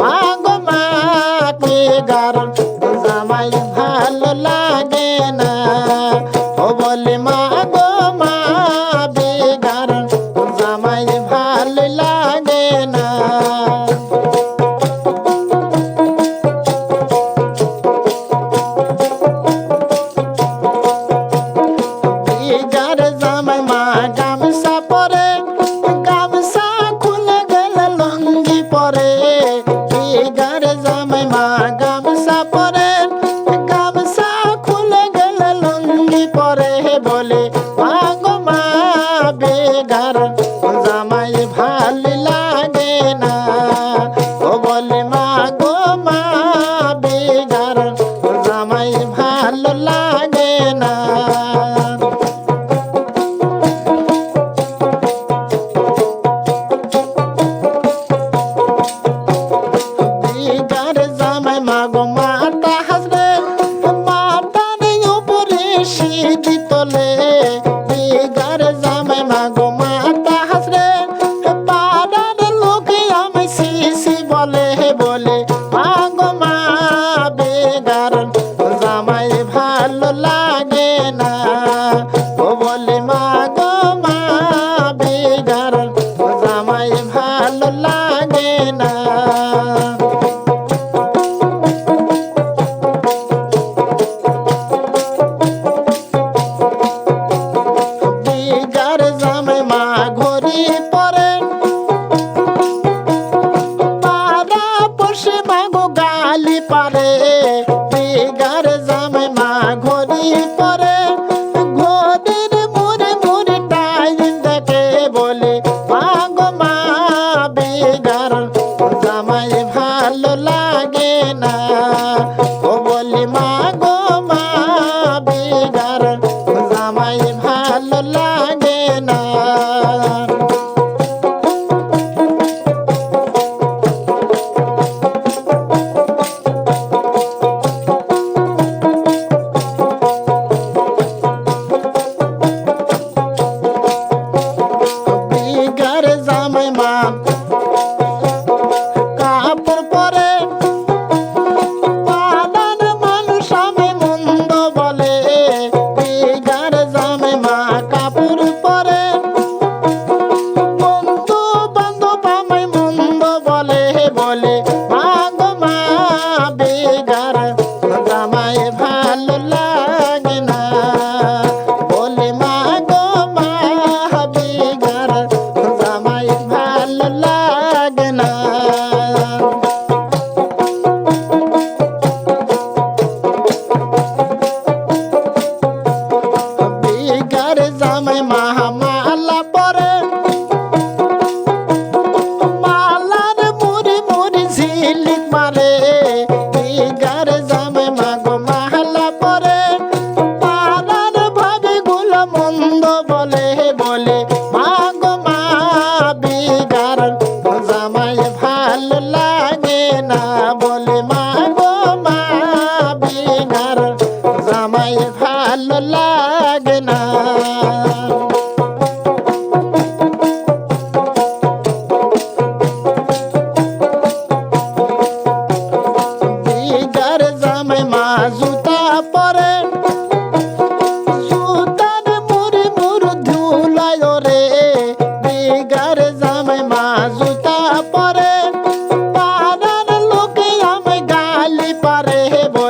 வாங்குமா கீகரம் গামছা পরে গামছা খুলে গেলে লঙ্গি পরে বলে পাগমা বেগার জামাই ভালিলা? you see না গো গালি পারে।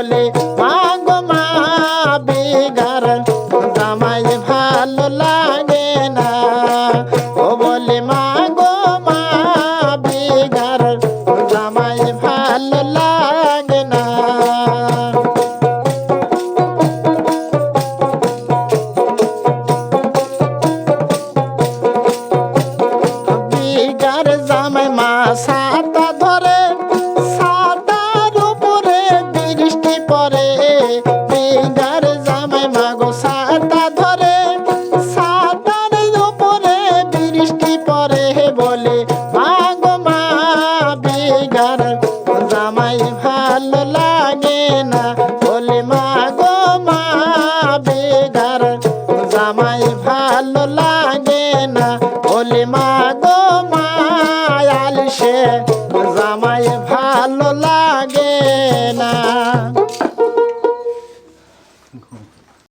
চলে মা জামা গো মায়াল সে জামা